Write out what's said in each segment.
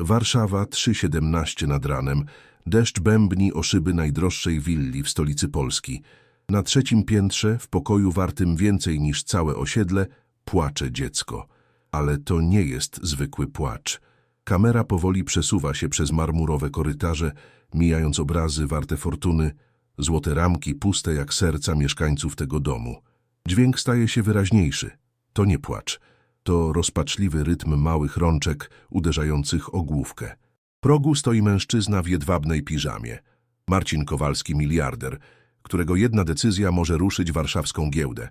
Warszawa 3.17 nad ranem. Deszcz bębni o szyby najdroższej willi w stolicy Polski. Na trzecim piętrze, w pokoju wartym więcej niż całe osiedle, płacze dziecko. Ale to nie jest zwykły płacz. Kamera powoli przesuwa się przez marmurowe korytarze, mijając obrazy warte fortuny, złote ramki puste jak serca mieszkańców tego domu. Dźwięk staje się wyraźniejszy. To nie płacz. To rozpaczliwy rytm małych rączek uderzających o główkę. Progu stoi mężczyzna w jedwabnej piżamie. Marcin Kowalski, miliarder, którego jedna decyzja może ruszyć warszawską giełdę.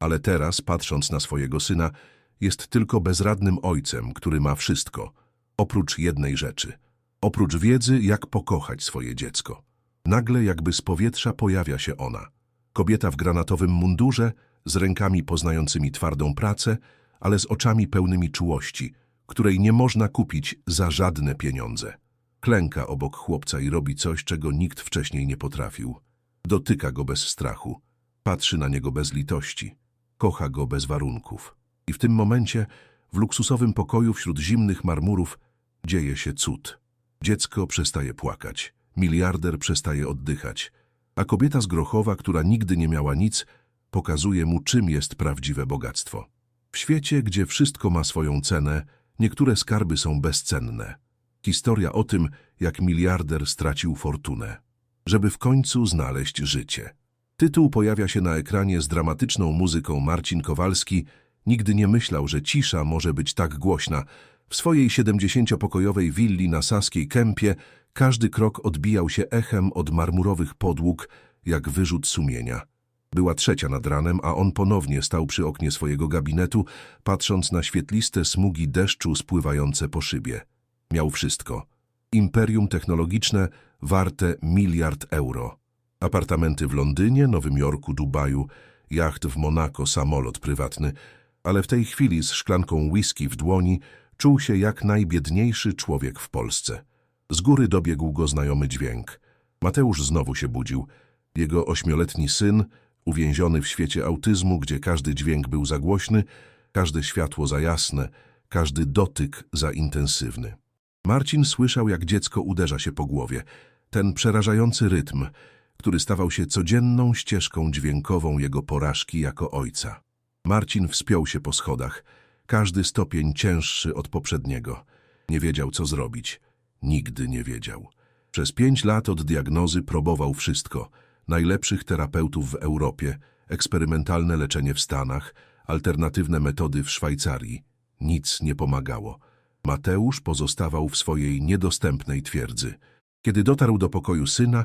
Ale teraz, patrząc na swojego syna, jest tylko bezradnym ojcem, który ma wszystko. Oprócz jednej rzeczy. Oprócz wiedzy, jak pokochać swoje dziecko. Nagle jakby z powietrza pojawia się ona. Kobieta w granatowym mundurze, z rękami poznającymi twardą pracę, ale z oczami pełnymi czułości, której nie można kupić za żadne pieniądze. Klęka obok chłopca i robi coś, czego nikt wcześniej nie potrafił. Dotyka go bez strachu, patrzy na niego bez litości, kocha go bez warunków. I w tym momencie, w luksusowym pokoju wśród zimnych marmurów, dzieje się cud. Dziecko przestaje płakać, miliarder przestaje oddychać, a kobieta z Grochowa, która nigdy nie miała nic, pokazuje mu, czym jest prawdziwe bogactwo. W świecie, gdzie wszystko ma swoją cenę, niektóre skarby są bezcenne. Historia o tym, jak miliarder stracił fortunę, żeby w końcu znaleźć życie. Tytuł pojawia się na ekranie z dramatyczną muzyką Marcin Kowalski. Nigdy nie myślał, że cisza może być tak głośna. W swojej 70-pokojowej willi na Saskiej Kępie każdy krok odbijał się echem od marmurowych podłóg, jak wyrzut sumienia. Była trzecia nad ranem, a on ponownie stał przy oknie swojego gabinetu, patrząc na świetliste smugi deszczu spływające po szybie. Miał wszystko. Imperium technologiczne warte miliard euro. Apartamenty w Londynie, Nowym Jorku, Dubaju, jacht w Monako, samolot prywatny, ale w tej chwili z szklanką whisky w dłoni czuł się jak najbiedniejszy człowiek w Polsce. Z góry dobiegł go znajomy dźwięk. Mateusz znowu się budził. Jego ośmioletni syn, uwięziony w świecie autyzmu, gdzie każdy dźwięk był za głośny, każde światło za jasne, każdy dotyk za intensywny. Marcin słyszał, jak dziecko uderza się po głowie. Ten przerażający rytm, który stawał się codzienną ścieżką dźwiękową jego porażki jako ojca. Marcin wspiął się po schodach, każdy stopień cięższy od poprzedniego. Nie wiedział, co zrobić. Nigdy nie wiedział. Przez pięć lat od diagnozy próbował wszystko. Najlepszych terapeutów w Europie, eksperymentalne leczenie w Stanach, alternatywne metody w Szwajcarii. Nic nie pomagało. Mateusz pozostawał w swojej niedostępnej twierdzy. Kiedy dotarł do pokoju syna,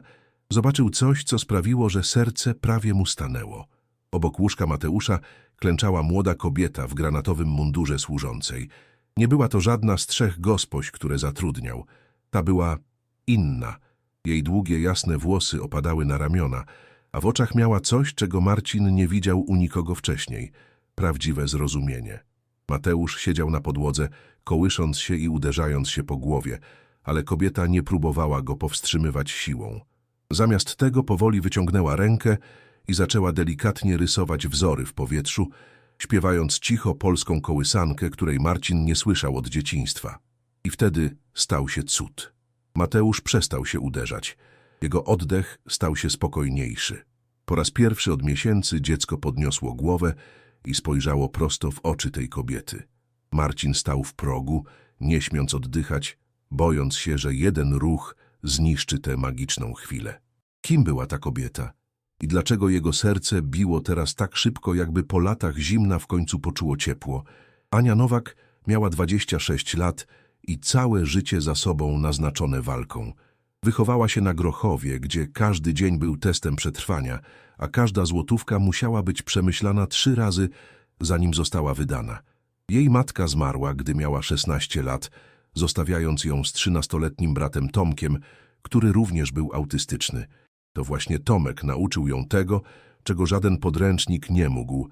zobaczył coś, co sprawiło, że serce prawie mu stanęło. Obok łóżka Mateusza klęczała młoda kobieta w granatowym mundurze służącej. Nie była to żadna z trzech gospoś, które zatrudniał. Ta była inna. Jej długie, jasne włosy opadały na ramiona, a w oczach miała coś, czego Marcin nie widział u nikogo wcześniej. Prawdziwe zrozumienie. Mateusz siedział na podłodze, kołysząc się i uderzając się po głowie, ale kobieta nie próbowała go powstrzymywać siłą. Zamiast tego powoli wyciągnęła rękę i zaczęła delikatnie rysować wzory w powietrzu, śpiewając cicho polską kołysankę, której Marcin nie słyszał od dzieciństwa. I wtedy stał się cud. Mateusz przestał się uderzać. Jego oddech stał się spokojniejszy. Po raz pierwszy od miesięcy dziecko podniosło głowę i spojrzało prosto w oczy tej kobiety. Marcin stał w progu, nie śmiąc oddychać, bojąc się, że jeden ruch zniszczy tę magiczną chwilę. Kim była ta kobieta? I dlaczego jego serce biło teraz tak szybko, jakby po latach zimna w końcu poczuło ciepło? Ania Nowak miała 26 lat i całe życie za sobą naznaczone walką. Wychowała się na Grochowie, gdzie każdy dzień był testem przetrwania, a każda złotówka musiała być przemyślana trzy razy, zanim została wydana. Jej matka zmarła, gdy miała 16 lat, zostawiając ją z trzynastoletnim bratem Tomkiem, który również był autystyczny. To właśnie Tomek nauczył ją tego, czego żaden podręcznik nie mógł.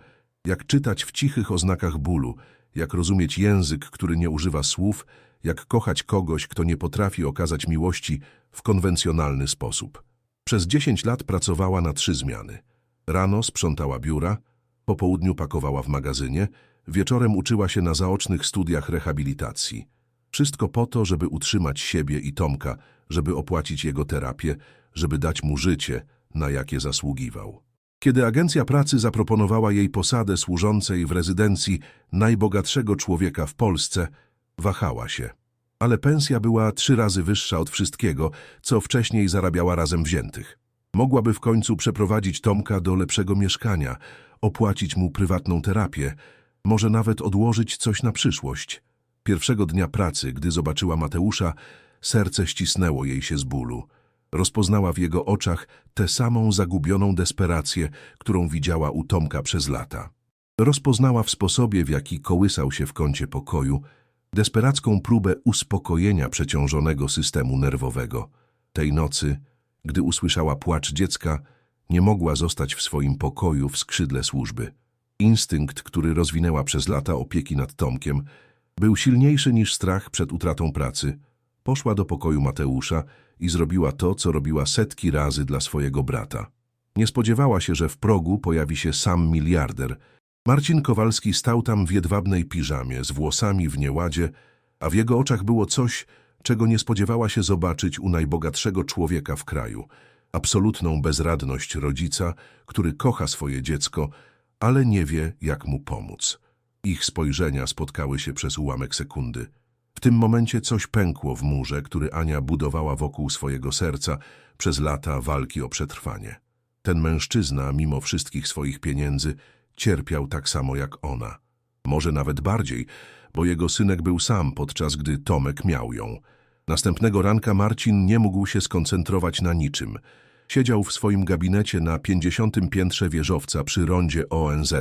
Jak czytać w cichych oznakach bólu, jak rozumieć język, który nie używa słów, jak kochać kogoś, kto nie potrafi okazać miłości w konwencjonalny sposób. Przez dziesięć lat pracowała na trzy zmiany. Rano sprzątała biura, po południu pakowała w magazynie, wieczorem uczyła się na zaocznych studiach rehabilitacji. Wszystko po to, żeby utrzymać siebie i Tomka, żeby opłacić jego terapię, żeby dać mu życie, na jakie zasługiwał. Kiedy agencja pracy zaproponowała jej posadę służącej w rezydencji najbogatszego człowieka w Polsce, wahała się. Ale pensja była trzy razy wyższa od wszystkiego, co wcześniej zarabiała razem wziętych. Mogłaby w końcu przeprowadzić Tomka do lepszego mieszkania, opłacić mu prywatną terapię, może nawet odłożyć coś na przyszłość. Pierwszego dnia pracy, gdy zobaczyła Mateusza, serce ścisnęło jej się z bólu. Rozpoznała w jego oczach tę samą zagubioną desperację, którą widziała u Tomka przez lata. Rozpoznała w sposobie, w jaki kołysał się w kącie pokoju, desperacką próbę uspokojenia przeciążonego systemu nerwowego. Tej nocy, gdy usłyszała płacz dziecka, nie mogła zostać w swoim pokoju w skrzydle służby. Instynkt, który rozwinęła przez lata opieki nad Tomkiem, był silniejszy niż strach przed utratą pracy. Poszła do pokoju Mateusza i zrobiła to, co robiła setki razy dla swojego brata. Nie spodziewała się, że w progu pojawi się sam miliarder. Marcin Kowalski stał tam w jedwabnej piżamie, z włosami w nieładzie, a w jego oczach było coś, czego nie spodziewała się zobaczyć u najbogatszego człowieka w kraju. Absolutną bezradność rodzica, który kocha swoje dziecko, ale nie wie, jak mu pomóc. Ich spojrzenia spotkały się przez ułamek sekundy. W tym momencie coś pękło w murze, który Ania budowała wokół swojego serca przez lata walki o przetrwanie. Ten mężczyzna, mimo wszystkich swoich pieniędzy, cierpiał tak samo jak ona. Może nawet bardziej, bo jego synek był sam, podczas gdy Tomek miał ją. Następnego ranka Marcin nie mógł się skoncentrować na niczym. Siedział w swoim gabinecie na 50. piętrze wieżowca przy rondzie ONZ,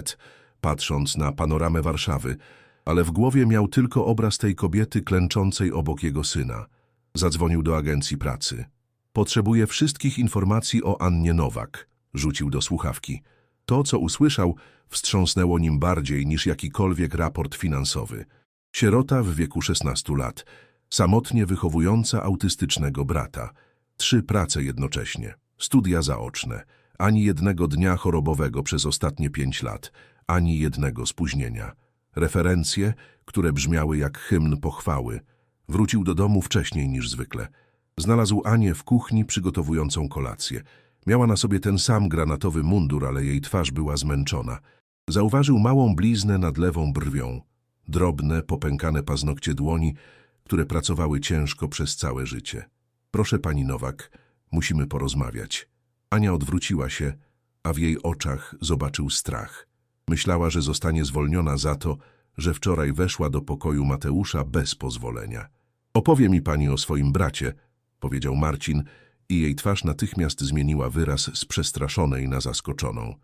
patrząc na panoramę Warszawy, ale w głowie miał tylko obraz tej kobiety klęczącej obok jego syna. Zadzwonił do agencji pracy. Potrzebuje wszystkich informacji o Annie Nowak, rzucił do słuchawki. To, co usłyszał, wstrząsnęło nim bardziej niż jakikolwiek raport finansowy. Sierota w wieku 16 lat, samotnie wychowująca autystycznego brata. Trzy prace jednocześnie, studia zaoczne, ani jednego dnia chorobowego przez ostatnie pięć lat, ani jednego spóźnienia. Referencje, które brzmiały jak hymn pochwały. Wrócił do domu wcześniej niż zwykle. Znalazł Anię w kuchni przygotowującą kolację. Miała na sobie ten sam granatowy mundur, ale jej twarz była zmęczona. Zauważył małą bliznę nad lewą brwią, drobne, popękane paznokcie dłoni, które pracowały ciężko przez całe życie. Proszę pani Nowak, musimy porozmawiać. Ania odwróciła się, a w jej oczach zobaczył strach. Myślała, że zostanie zwolniona za to, że wczoraj weszła do pokoju Mateusza bez pozwolenia. Opowie mi pani o swoim bracie, powiedział Marcin i jej twarz natychmiast zmieniła wyraz z przestraszonej na zaskoczoną.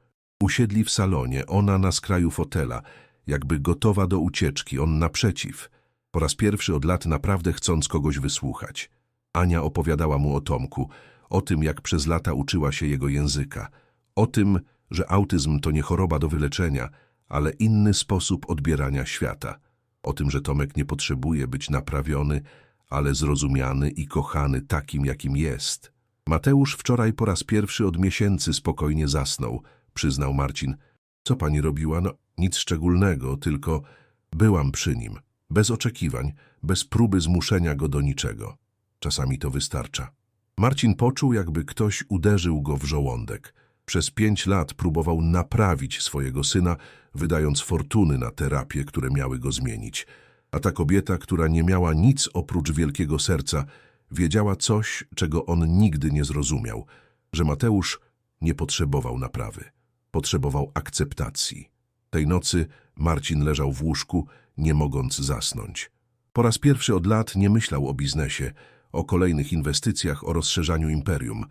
Usiedli w salonie, ona na skraju fotela, jakby gotowa do ucieczki, on naprzeciw. Po raz pierwszy od lat naprawdę chcąc kogoś wysłuchać. Ania opowiadała mu o Tomku, o tym, jak przez lata uczyła się jego języka, o tym, że autyzm to nie choroba do wyleczenia, ale inny sposób odbierania świata, o tym, że Tomek nie potrzebuje być naprawiony, ale zrozumiany i kochany takim, jakim jest. Mateusz wczoraj po raz pierwszy od miesięcy spokojnie zasnął, przyznał Marcin. Co pani robiła? No, nic szczególnego, tylko byłam przy nim. Bez oczekiwań, bez próby zmuszenia go do niczego. Czasami to wystarcza. Marcin poczuł, jakby ktoś uderzył go w żołądek. Przez pięć lat próbował naprawić swojego syna, wydając fortuny na terapie, które miały go zmienić. A ta kobieta, która nie miała nic oprócz wielkiego serca, wiedziała coś, czego on nigdy nie zrozumiał, że Mateusz nie potrzebował naprawy. Potrzebował akceptacji. Tej nocy Marcin leżał w łóżku, nie mogąc zasnąć. Po raz pierwszy od lat nie myślał o biznesie, o kolejnych inwestycjach, o rozszerzaniu imperium.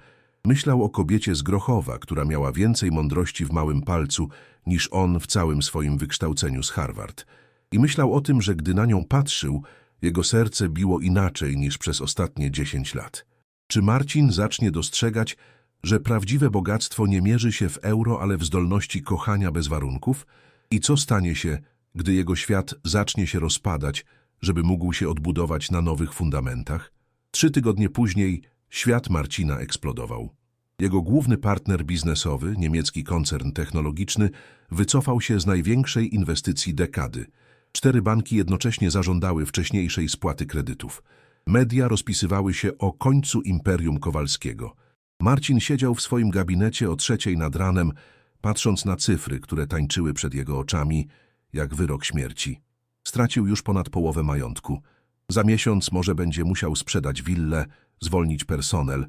Myślał o kobiecie z Grochowa, która miała więcej mądrości w małym palcu niż on w całym swoim wykształceniu z Harvard. I myślał o tym, że gdy na nią patrzył, jego serce biło inaczej niż przez ostatnie dziesięć lat. Czy Marcin zacznie dostrzegać, że prawdziwe bogactwo nie mierzy się w euro, ale w zdolności kochania bez warunków? I co stanie się, gdy jego świat zacznie się rozpadać, żeby mógł się odbudować na nowych fundamentach? Trzy tygodnie później świat Marcina eksplodował. Jego główny partner biznesowy, niemiecki koncern technologiczny, wycofał się z największej inwestycji dekady. Cztery banki jednocześnie zażądały wcześniejszej spłaty kredytów. Media rozpisywały się o końcu imperium Kowalskiego. Marcin siedział w swoim gabinecie o trzeciej nad ranem, patrząc na cyfry, które tańczyły przed jego oczami, jak wyrok śmierci. Stracił już ponad połowę majątku. Za miesiąc może będzie musiał sprzedać willę, zwolnić personel,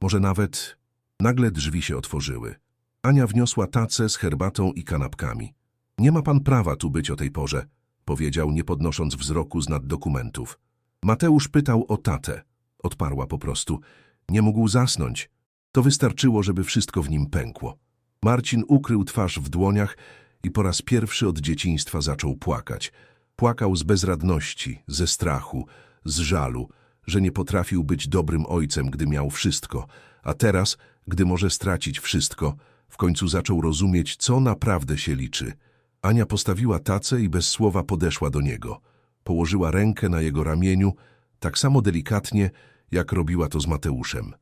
może nawet... Nagle drzwi się otworzyły. Ania wniosła tacę z herbatą i kanapkami. Nie ma pan prawa tu być o tej porze, powiedział, nie podnosząc wzroku z nad dokumentów. Mateusz pytał o tatę. Odparła po prostu. Nie mógł zasnąć. To wystarczyło, żeby wszystko w nim pękło. Marcin ukrył twarz w dłoniach i po raz pierwszy od dzieciństwa zaczął płakać. Płakał z bezradności, ze strachu, z żalu, że nie potrafił być dobrym ojcem, gdy miał wszystko, a teraz, gdy może stracić wszystko, w końcu zaczął rozumieć, co naprawdę się liczy. Ania postawiła tacę i bez słowa podeszła do niego. Położyła rękę na jego ramieniu, tak samo delikatnie, jak robiła to z Mateuszem.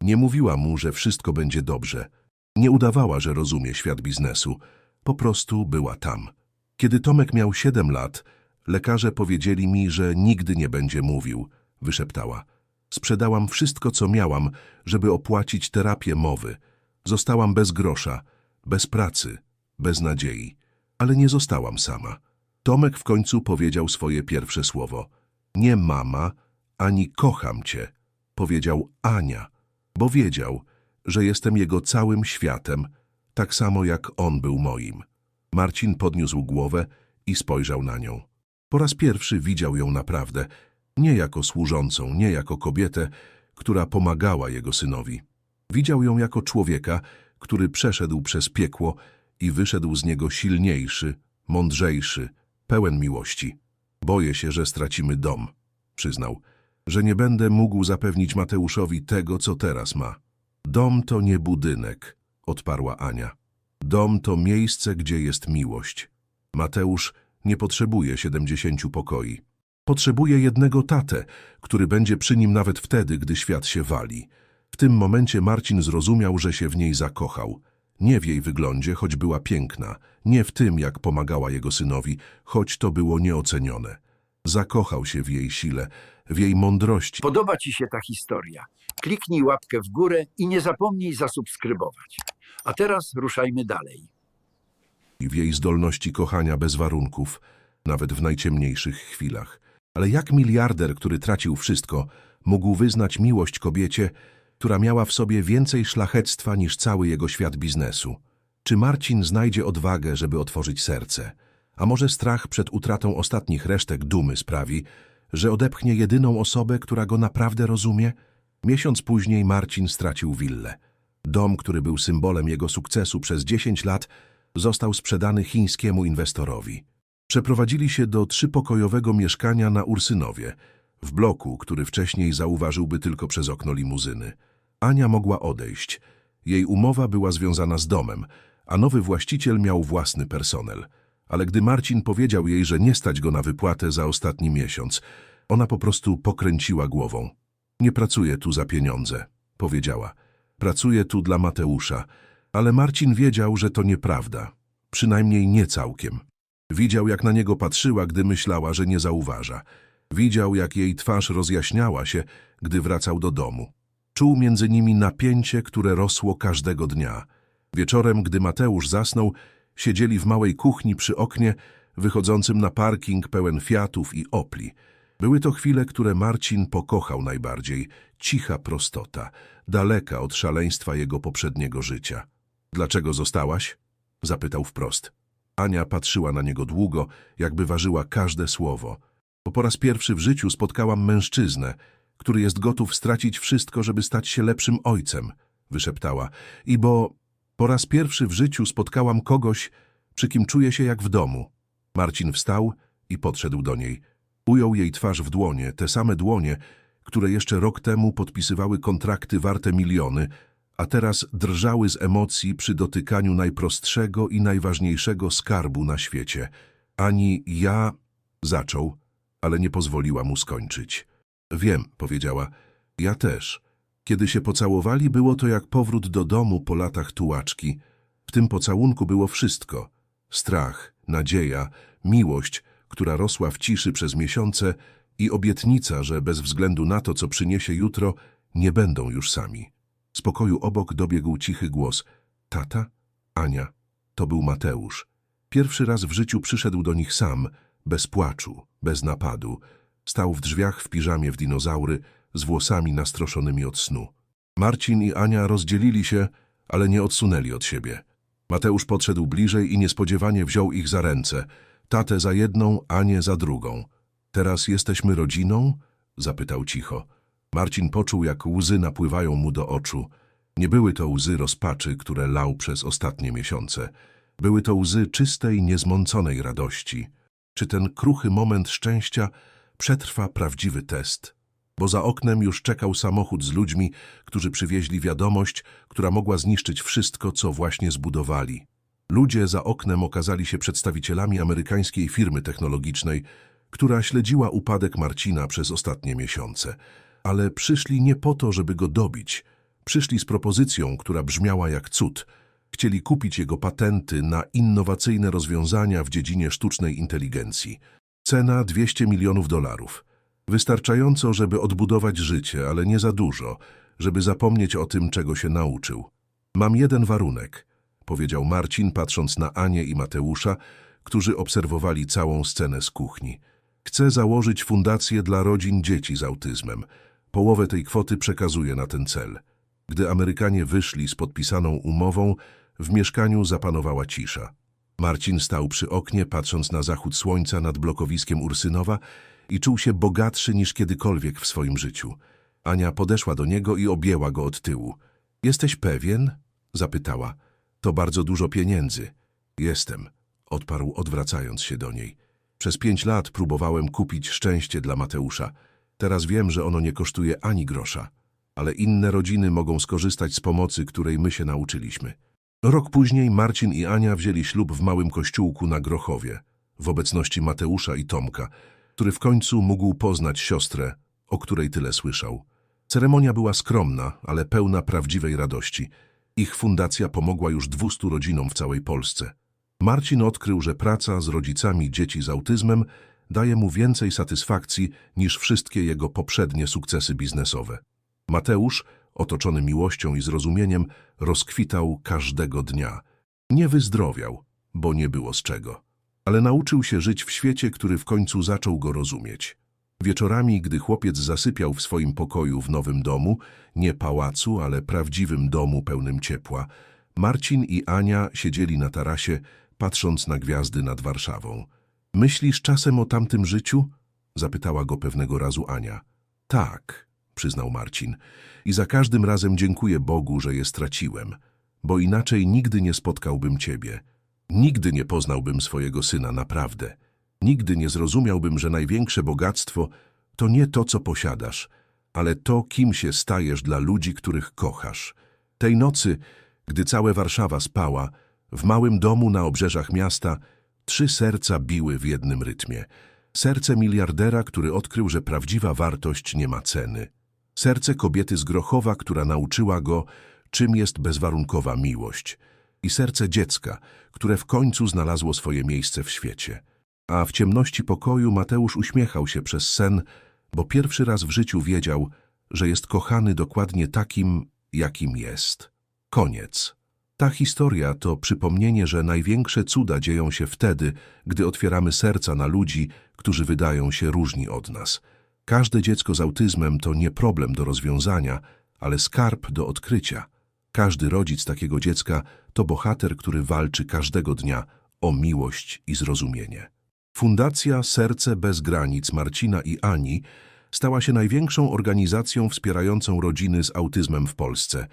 Nie mówiła mu, że wszystko będzie dobrze. Nie udawała, że rozumie świat biznesu. Po prostu była tam. Kiedy Tomek miał siedem lat, lekarze powiedzieli mi, że nigdy nie będzie mówił, wyszeptała. Sprzedałam wszystko, co miałam, żeby opłacić terapię mowy. Zostałam bez grosza, bez pracy, bez nadziei. Ale nie zostałam sama. Tomek w końcu powiedział swoje pierwsze słowo. Nie mama, ani kocham cię. Powiedział Ania, bo wiedział, że jestem jego całym światem, tak samo jak on był moim. Marcin podniósł głowę i spojrzał na nią. Po raz pierwszy widział ją naprawdę, nie jako służącą, nie jako kobietę, która pomagała jego synowi. Widział ją jako człowieka, który przeszedł przez piekło i wyszedł z niego silniejszy, mądrzejszy, pełen miłości. Boję się, że stracimy dom, przyznał, że nie będę mógł zapewnić Mateuszowi tego, co teraz ma. Dom to nie budynek, odparła Ania. Dom to miejsce, gdzie jest miłość. Mateusz nie potrzebuje siedemdziesięciu pokoi. Potrzebuje jednego tatę, który będzie przy nim nawet wtedy, gdy świat się wali. W tym momencie Marcin zrozumiał, że się w niej zakochał. Nie w jej wyglądzie, choć była piękna, nie w tym, jak pomagała jego synowi, choć to było nieocenione. Zakochał się w jej sile, w jej mądrości Podoba Ci się ta historia? Kliknij łapkę w górę i nie zapomnij zasubskrybować. A teraz ruszajmy dalej. i w jej zdolności kochania bez warunków, nawet w najciemniejszych chwilach. Ale jak miliarder, który tracił wszystko, mógł wyznać miłość kobiecie, która miała w sobie więcej szlachectwa niż cały jego świat biznesu? Czy Marcin znajdzie odwagę, żeby otworzyć serce? A może strach przed utratą ostatnich resztek dumy sprawi, że odepchnie jedyną osobę, która go naprawdę rozumie? Miesiąc później Marcin stracił willę. Dom, który był symbolem jego sukcesu przez 10 lat, został sprzedany chińskiemu inwestorowi. Przeprowadzili się do trzypokojowego mieszkania na Ursynowie, w bloku, który wcześniej zauważyłby tylko przez okno limuzyny. Ania mogła odejść. Jej umowa była związana z domem, a nowy właściciel miał własny personel. Ale gdy Marcin powiedział jej, że nie stać go na wypłatę za ostatni miesiąc, ona po prostu pokręciła głową. Nie pracuję tu za pieniądze, powiedziała. Pracuję tu dla Mateusza, ale Marcin wiedział, że to nieprawda. Przynajmniej nie całkiem. Widział, jak na niego patrzyła, gdy myślała, że nie zauważa. Widział, jak jej twarz rozjaśniała się, gdy wracał do domu. Czuł między nimi napięcie, które rosło każdego dnia. Wieczorem, gdy Mateusz zasnął, siedzieli w małej kuchni przy oknie, wychodzącym na parking pełen Fiatów i Opli. Były to chwile, które Marcin pokochał najbardziej. Cicha prostota, daleka od szaleństwa jego poprzedniego życia. Dlaczego zostałaś? Zapytał wprost. Ania patrzyła na niego długo, jakby ważyła każde słowo. Bo po raz pierwszy w życiu spotkałam mężczyznę, który jest gotów stracić wszystko, żeby stać się lepszym ojcem, wyszeptała. I bo po raz pierwszy w życiu spotkałam kogoś, przy kim czuję się jak w domu. Marcin wstał i podszedł do niej. Ujął jej twarz w dłonie, te same dłonie, które jeszcze rok temu podpisywały kontrakty warte miliony, a teraz drżały z emocji przy dotykaniu najprostszego i najważniejszego skarbu na świecie. Ani ja zaczął, ale nie pozwoliła mu skończyć. Wiem, powiedziała, ja też. Kiedy się pocałowali, było to jak powrót do domu po latach tułaczki. W tym pocałunku było wszystko. Strach, nadzieja, miłość, która rosła w ciszy przez miesiące i obietnica, że bez względu na to, co przyniesie jutro, nie będą już sami. Z pokoju obok dobiegł cichy głos. Tata? Ania. To był Mateusz. Pierwszy raz w życiu przyszedł do nich sam, bez płaczu, bez napadu. Stał w drzwiach w piżamie w dinozaury, z włosami nastroszonymi od snu. Marcin i Ania rozdzielili się, ale nie odsunęli od siebie. Mateusz podszedł bliżej i niespodziewanie wziął ich za ręce. Tatę za jedną, Anię za drugą. Teraz jesteśmy rodziną? Zapytał cicho. Marcin poczuł, jak łzy napływają mu do oczu. Nie były to łzy rozpaczy, które lał przez ostatnie miesiące. Były to łzy czystej, niezmąconej radości. Czy ten kruchy moment szczęścia przetrwa prawdziwy test? Bo za oknem już czekał samochód z ludźmi, którzy przywieźli wiadomość, która mogła zniszczyć wszystko, co właśnie zbudowali. Ludzie za oknem okazali się przedstawicielami amerykańskiej firmy technologicznej, która śledziła upadek Marcina przez ostatnie miesiące. Ale przyszli nie po to, żeby go dobić. Przyszli z propozycją, która brzmiała jak cud. Chcieli kupić jego patenty na innowacyjne rozwiązania w dziedzinie sztucznej inteligencji. Cena 200 milionów dolarów. Wystarczająco, żeby odbudować życie, ale nie za dużo, żeby zapomnieć o tym, czego się nauczył. Mam jeden warunek, powiedział Marcin, patrząc na Anię i Mateusza, którzy obserwowali całą scenę z kuchni. Chcę założyć fundację dla rodzin dzieci z autyzmem. Połowę tej kwoty przekazuję na ten cel. Gdy Amerykanie wyszli z podpisaną umową, w mieszkaniu zapanowała cisza. Marcin stał przy oknie, patrząc na zachód słońca nad blokowiskiem Ursynowa i czuł się bogatszy niż kiedykolwiek w swoim życiu. Ania podeszła do niego i objęła go od tyłu. Jesteś pewien? zapytała. To bardzo dużo pieniędzy. Jestem, odparł, odwracając się do niej. Przez pięć lat próbowałem kupić szczęście dla Mateusza. Teraz wiem, że ono nie kosztuje ani grosza. Ale inne rodziny mogą skorzystać z pomocy, której my się nauczyliśmy. Rok później Marcin i Ania wzięli ślub w małym kościółku na Grochowie, w obecności Mateusza i Tomka, który w końcu mógł poznać siostrę, o której tyle słyszał. Ceremonia była skromna, ale pełna prawdziwej radości. Ich fundacja pomogła już 200 rodzinom w całej Polsce. Marcin odkrył, że praca z rodzicami dzieci z autyzmem daje mu więcej satysfakcji niż wszystkie jego poprzednie sukcesy biznesowe. Mateusz, otoczony miłością i zrozumieniem, rozkwitał każdego dnia. Nie wyzdrowiał, bo nie było z czego. Ale nauczył się żyć w świecie, który w końcu zaczął go rozumieć. Wieczorami, gdy chłopiec zasypiał w swoim pokoju w nowym domu, nie pałacu, ale prawdziwym domu pełnym ciepła, Marcin i Ania siedzieli na tarasie, patrząc na gwiazdy nad Warszawą. Myślisz czasem o tamtym życiu? Zapytała go pewnego razu Ania. Tak, przyznał Marcin. I za każdym razem dziękuję Bogu, że je straciłem, bo inaczej nigdy nie spotkałbym ciebie. Nigdy nie poznałbym swojego syna naprawdę. Nigdy nie zrozumiałbym, że największe bogactwo to nie to, co posiadasz, ale to, kim się stajesz dla ludzi, których kochasz. Tej nocy, gdy całe Warszawa spała, w małym domu na obrzeżach miasta trzy serca biły w jednym rytmie. Serce miliardera, który odkrył, że prawdziwa wartość nie ma ceny. Serce kobiety z Grochowa, która nauczyła go, czym jest bezwarunkowa miłość. I serce dziecka, które w końcu znalazło swoje miejsce w świecie. A w ciemności pokoju Mateusz uśmiechał się przez sen, bo pierwszy raz w życiu wiedział, że jest kochany dokładnie takim, jakim jest. Koniec. Ta historia to przypomnienie, że największe cuda dzieją się wtedy, gdy otwieramy serca na ludzi, którzy wydają się różni od nas. Każde dziecko z autyzmem to nie problem do rozwiązania, ale skarb do odkrycia. Każdy rodzic takiego dziecka to bohater, który walczy każdego dnia o miłość i zrozumienie. Fundacja Serce bez granic Marcina i Ani stała się największą organizacją wspierającą rodziny z autyzmem w Polsce.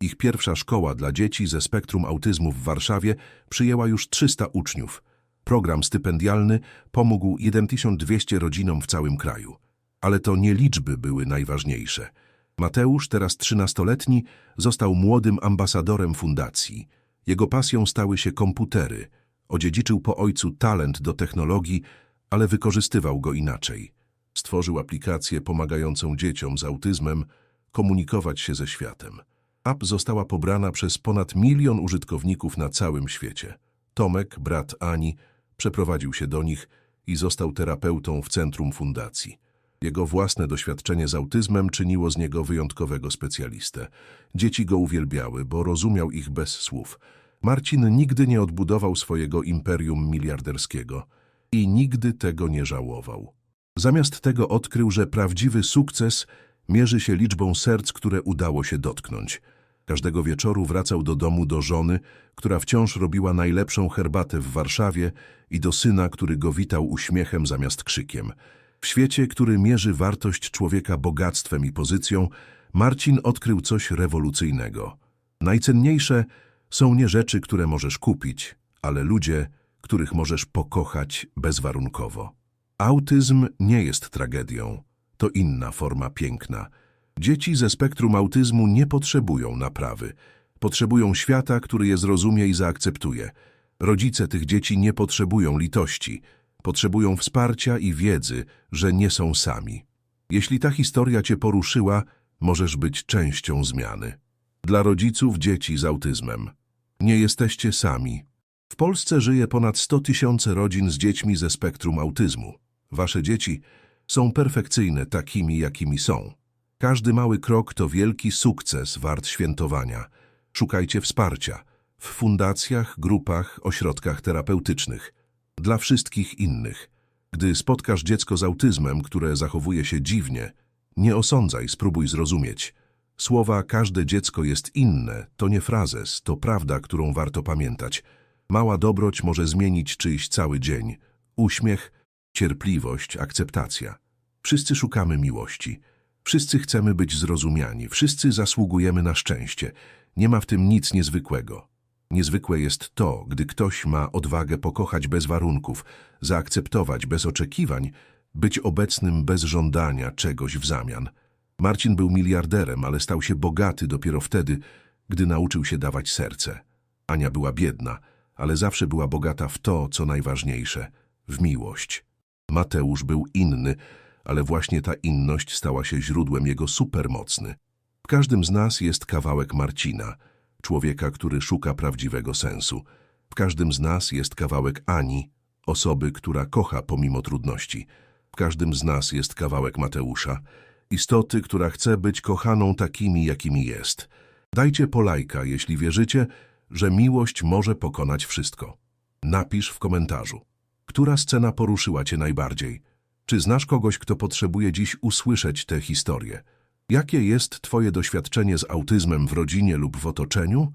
Ich pierwsza szkoła dla dzieci ze spektrum autyzmu w Warszawie przyjęła już 300 uczniów. Program stypendialny pomógł 1200 rodzinom w całym kraju. Ale to nie liczby były najważniejsze. Mateusz, teraz trzynastoletni, został młodym ambasadorem fundacji. Jego pasją stały się komputery. Odziedziczył po ojcu talent do technologii, ale wykorzystywał go inaczej. Stworzył aplikację pomagającą dzieciom z autyzmem komunikować się ze światem. App została pobrana przez ponad milion użytkowników na całym świecie. Tomek, brat Ani, przeprowadził się do nich i został terapeutą w centrum fundacji. Jego własne doświadczenie z autyzmem czyniło z niego wyjątkowego specjalistę. Dzieci go uwielbiały, bo rozumiał ich bez słów. Marcin nigdy nie odbudował swojego imperium miliarderskiego i nigdy tego nie żałował. Zamiast tego odkrył, że prawdziwy sukces mierzy się liczbą serc, które udało się dotknąć. Każdego wieczoru wracał do domu do żony, która wciąż robiła najlepszą herbatę w Warszawie i do syna, który go witał uśmiechem zamiast krzykiem. W świecie, który mierzy wartość człowieka bogactwem i pozycją, Marcin odkrył coś rewolucyjnego. Najcenniejsze są nie rzeczy, które możesz kupić, ale ludzie, których możesz pokochać bezwarunkowo. Autyzm nie jest tragedią, to inna forma piękna. Dzieci ze spektrum autyzmu nie potrzebują naprawy. Potrzebują świata, który je zrozumie i zaakceptuje. Rodzice tych dzieci nie potrzebują litości. Potrzebują wsparcia i wiedzy, że nie są sami. Jeśli ta historia cię poruszyła, możesz być częścią zmiany. Dla rodziców dzieci z autyzmem. Nie jesteście sami. W Polsce żyje ponad 100 tysięcy rodzin z dziećmi ze spektrum autyzmu. Wasze dzieci są perfekcyjne takimi, jakimi są. Każdy mały krok to wielki sukces wart świętowania. Szukajcie wsparcia w fundacjach, grupach, ośrodkach terapeutycznych. Dla wszystkich innych. Gdy spotkasz dziecko z autyzmem, które zachowuje się dziwnie, nie osądzaj, spróbuj zrozumieć. Słowa każde dziecko jest inne to nie frazes, to prawda, którą warto pamiętać. Mała dobroć może zmienić czyjś cały dzień. Uśmiech, cierpliwość, akceptacja. Wszyscy szukamy miłości. Wszyscy chcemy być zrozumiani. Wszyscy zasługujemy na szczęście. Nie ma w tym nic niezwykłego. Niezwykłe jest to, gdy ktoś ma odwagę pokochać bez warunków, zaakceptować bez oczekiwań, być obecnym bez żądania czegoś w zamian. Marcin był miliarderem, ale stał się bogaty dopiero wtedy, gdy nauczył się dawać serce. Ania była biedna, ale zawsze była bogata w to, co najważniejsze w miłość. Mateusz był inny, ale właśnie ta inność stała się źródłem jego supermocny. W każdym z nas jest kawałek Marcina, człowieka, który szuka prawdziwego sensu. W każdym z nas jest kawałek Ani, osoby, która kocha pomimo trudności. W każdym z nas jest kawałek Mateusza, istoty, która chce być kochaną takimi, jakimi jest. Dajcie polajka, jeśli wierzycie, że miłość może pokonać wszystko. Napisz w komentarzu. Która scena poruszyła cię najbardziej? Czy znasz kogoś, kto potrzebuje dziś usłyszeć tę historię? Jakie jest twoje doświadczenie z autyzmem w rodzinie lub w otoczeniu?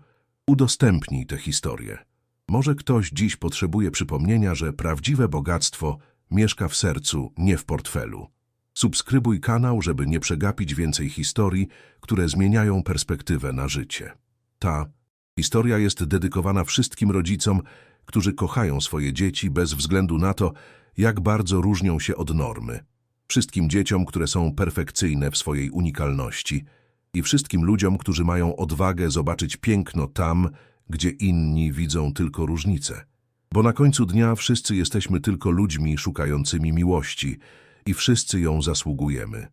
Udostępnij tę historię. Może ktoś dziś potrzebuje przypomnienia, że prawdziwe bogactwo mieszka w sercu, nie w portfelu. Subskrybuj kanał, żeby nie przegapić więcej historii, które zmieniają perspektywę na życie. Ta historia jest dedykowana wszystkim rodzicom, którzy kochają swoje dzieci bez względu na to, jak bardzo różnią się od normy. Wszystkim dzieciom, które są perfekcyjne w swojej unikalności i wszystkim ludziom, którzy mają odwagę zobaczyć piękno tam, gdzie inni widzą tylko różnice. Bo na końcu dnia wszyscy jesteśmy tylko ludźmi szukającymi miłości i wszyscy ją zasługujemy.